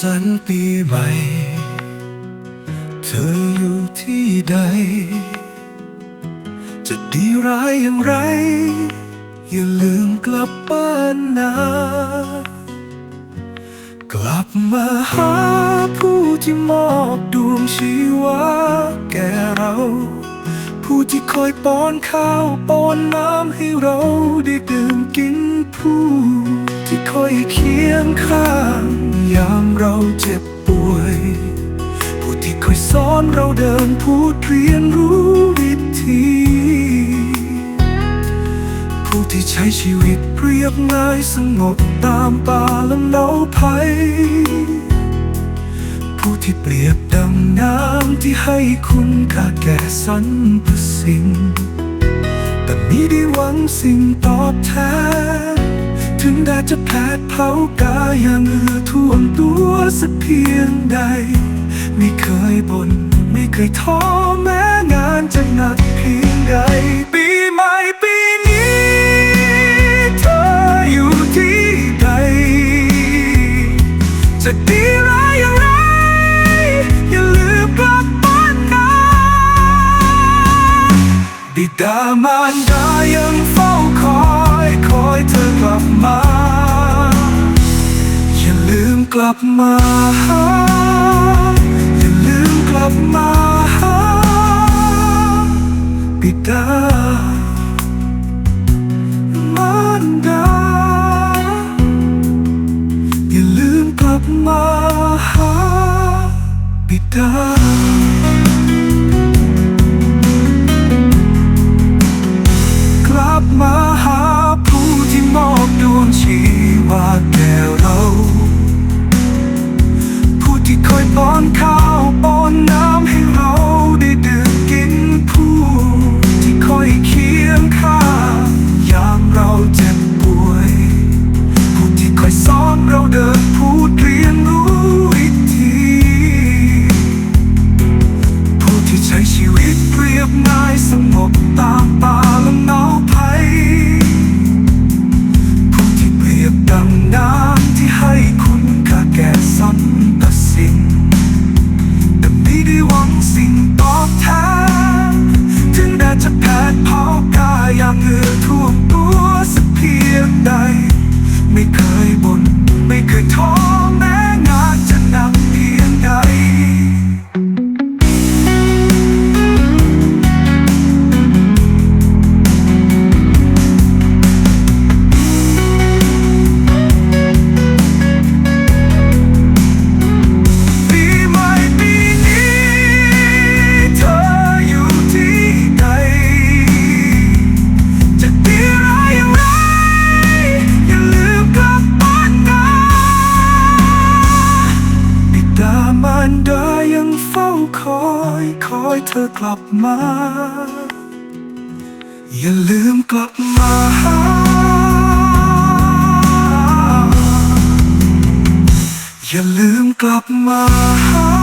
สันต์ปีใหม่ เธออยู่ที่ใด จะดีร้ายอย่างไร อย่าลืมกลับบ้านนะ กลับมาหาผู้ที่มอบดวงชีวาแก่เรา ผู้ที่คอยป้อนข้าวป้อนน้ำให้เราได้ดื่มกินผู้ที่คอยเคียงข้าง ยามเราเจ็บป่วย ผู้ที่คอยสอนเราเดินพูดเรียนรู้วิธี ผู้ที่ใช้ชีวิตเรียบง่ายสงบตามป่าละเลาไผ่ผู้ที่เปรียบดังน้ำที่ให้คุณค่าแก่สรรพสิ่ง แต่มีได้หวังสิ่งตอบแทน ถึงแดดจะแผดเผากายยางเหงื่อท่วมตัวสักเพียงใด ไม่เคยบน่นไม่เคยท้อแม้งานจะหนักเพียงใด บมาหาอย่าลืมกลับมาหาบิดามารดาอย่าลืมกลับมาหาบิดา ไม่ได้หวังสิ่งตอบแทน ถึงแดดจะแผดเผากายอย่างเหงื่อท่วมานดายังเฝ้าคอยคอยเธอกลับมา อย่าลืมกลับมาหาอย่าลืมกลับมาหา